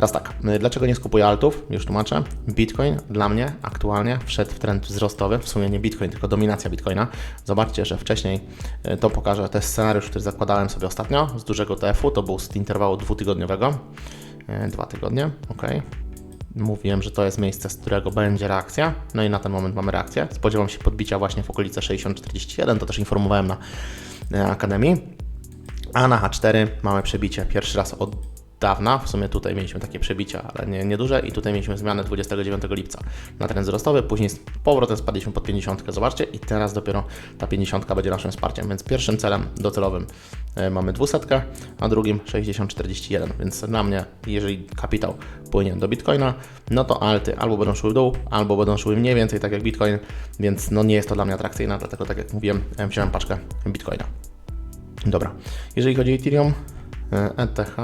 Teraz tak, y, dlaczego nie skupuję altów? Już tłumaczę. Bitcoin dla mnie aktualnie wszedł w trend wzrostowy, w sumie nie Bitcoin, tylko dominacja Bitcoina. Zobaczcie, że wcześniej y, to pokażę, to jest scenariusz, który zakładałem sobie ostatnio z dużego TF-u, to był z interwału dwutygodniowego. Y, Dwa tygodnie, ok. Mówiłem, że to jest miejsce, z którego będzie reakcja. No i na ten moment mamy reakcję. Spodziewam się podbicia właśnie w okolice 60-41, to też informowałem na Akademii. A na H4 mamy przebicie pierwszy raz od dawna. W sumie tutaj mieliśmy takie przebicia, ale nie, nieduże. I tutaj mieliśmy zmianę 29 lipca na trend wzrostowy. Później z powrotem spadliśmy pod 50. Zobaczcie, i teraz dopiero ta 50 będzie naszym wsparciem. Więc pierwszym celem docelowym e, mamy 200, a drugim 60-41. Więc dla mnie, jeżeli kapitał płynie do Bitcoina, no to alty albo będą szły w dół, albo będą szły mniej więcej tak jak Bitcoin, więc no nie jest to dla mnie atrakcyjne, dlatego tak jak mówiłem, e, wziąłem paczkę Bitcoina. Dobra, jeżeli chodzi o Ethereum, e, ETH,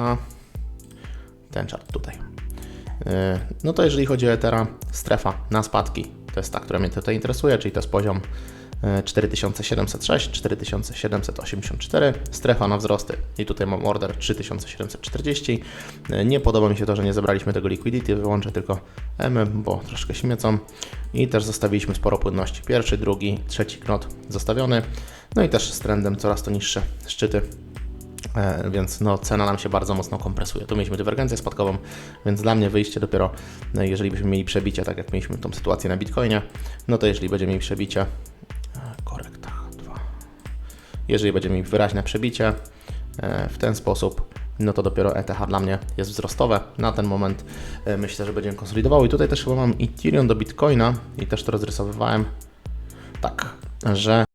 ten chart tutaj. E, No to jeżeli chodzi o Ethera, strefa na spadki, to jest ta, która mnie tutaj interesuje, czyli to jest poziom e, 4706, 4784, strefa na wzrosty i tutaj mam order 3740. E, Nie podoba mi się to, że nie zebraliśmy tego liquidity, wyłączę tylko M, bo troszkę śmiecą i też zostawiliśmy sporo płynności. Pierwszy, drugi, trzeci knot zostawiony, no i też z trendem coraz to niższe szczyty E, więc no, cena nam się bardzo mocno kompresuje. Tu mieliśmy dywergencję spadkową, więc dla mnie wyjście dopiero, no, jeżeli byśmy mieli przebicie, tak jak mieliśmy tą sytuację na Bitcoinie, no to jeżeli będziemy mieli przebicie, e, korekta, dwa. Jeżeli będziemy mieli wyraźne przebicie e, w ten sposób, no to dopiero ETH dla mnie jest wzrostowe. Na ten moment e, myślę, że będziemy konsolidował. I tutaj też chyba mam Ethereum do Bitcoina i też to rozrysowywałem tak, że